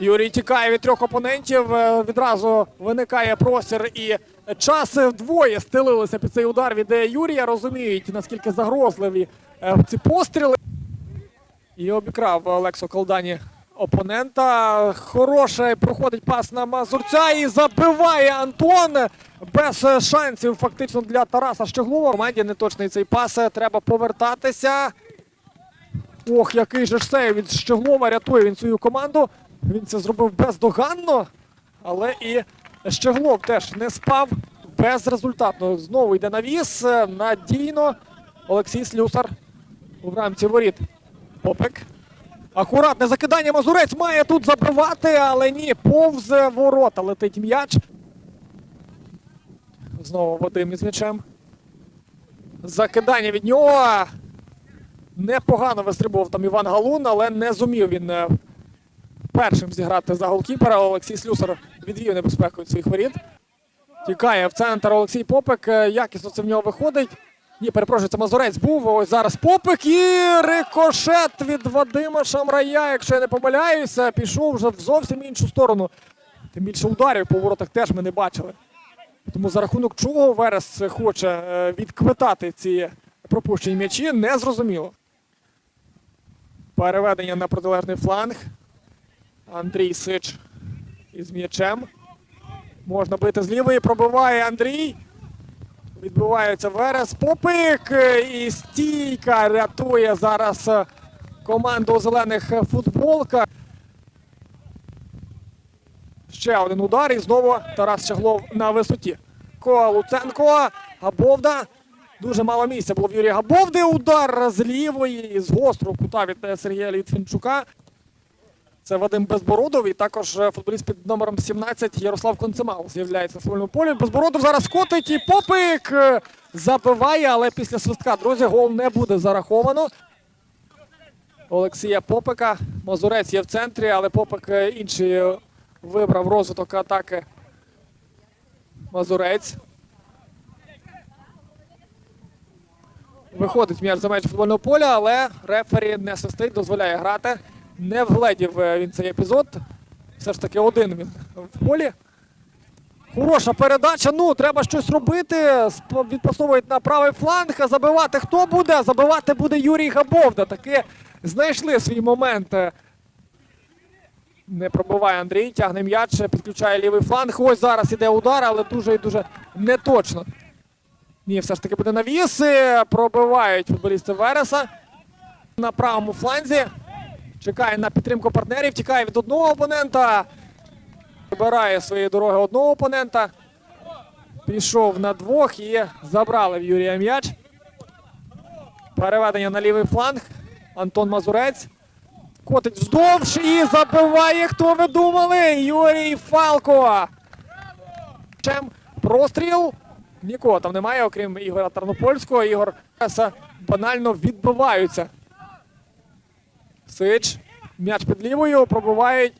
Юрій тікає від трьох опонентів. е, Відразу виникає простір і час вдвоє стелилися під цей удар від е, Юрія. Розуміють, наскільки загрозливі е, ці постріли. І обікрав Олексо Колдані опонента. Хороший проходить пас на Мазурця і забиває Антон. Без е, шансів фактично для Тараса Щеглова. Команді неточний цей пас. е, Треба повертатися. Ох, який же ж сейв від Щеглова. Рятує він свою команду. Він це зробив бездоганно. Але і Щеглов теж не спав безрезультатно. Знову йде навіс. е, Надійно. Олексій Слюсар у рамці воріт. Попик. Акуратне закидання Мазурець має тут забивати, але ні, повз ворота летить м'яч. Знову Вадим із м'ячем. Закидання від нього. Непогано вистрибував там Іван Галун, але не зумів він е, першим зіграти за голкіпера. Олексій Слюсар відвів небезпеку від своїх воріт. Тікає в центр Олексій Попик. Е, Якісно це в нього виходить. Ні, перепрошую, це Мазурець був. Ось зараз Попик і рикошет від Вадима Шамрая. Якщо я не помиляюся, пішов вже в зовсім іншу сторону. Тим більше ударів по воротах теж ми не бачили. Тому за рахунок чого Верес хоче е, відквитати ці пропущені м'ячі, не зрозуміло. Переведення на протилежний фланг. Андрій Сич із м'ячем. Можна бити з лівої, пробиває Андрій. Відбувається Верес. Попик і стійка рятує зараз команду у зелених е, футболка. Ще один удар і знову Тарас Щеглов на висоті. Ко Луценко, Габовда. Дуже мало місця було в Юрія Габовди. Удар з лівої з гострого кута від Сергія Літвінчука. Це Вадим Безбородов і також е, футболіст під номером 17 Ярослав Концемал з'являється в своєму полі. Безбородов зараз котить і попик е, забиває, але після свистка, друзі, гол не буде зараховано. Олексія Попика. Мазурець є в центрі, але Попик е, інший вибрав розвиток атаки. Мазурець. Виходить м'яч за межі футбольного поля, але рефері не свистить, дозволяє грати. Не вгледів е, він цей епізод. Все ж таки один він в полі. Хороша передача. Ну, треба щось робити. Відпасовують на правий фланг. А забивати хто буде? Забивати буде Юрій Габовда. Таки знайшли свій момент. е, Не пробиває Андрій, тягне м'яч, підключає лівий фланг. Ось зараз іде удар, але дуже і дуже неточно. Ні, все ж таки буде навіси. Пробивають футболісти Вереса на правому фланзі. Чекає на підтримку партнерів, тікає від одного опонента. Вибирає своєї дороги одного опонента. Пішов на двох і забрали в Юрія м'яч. Переведення на лівий фланг. Антон Мазурець. Котить вздовж і забиває, хто ви думали? Юрій Фалко. Чем простріл. Нікого там немає, окрім Ігора Тарнопольського. Ігор банально відбиваються. Сич. М'яч під лівою. Пробивають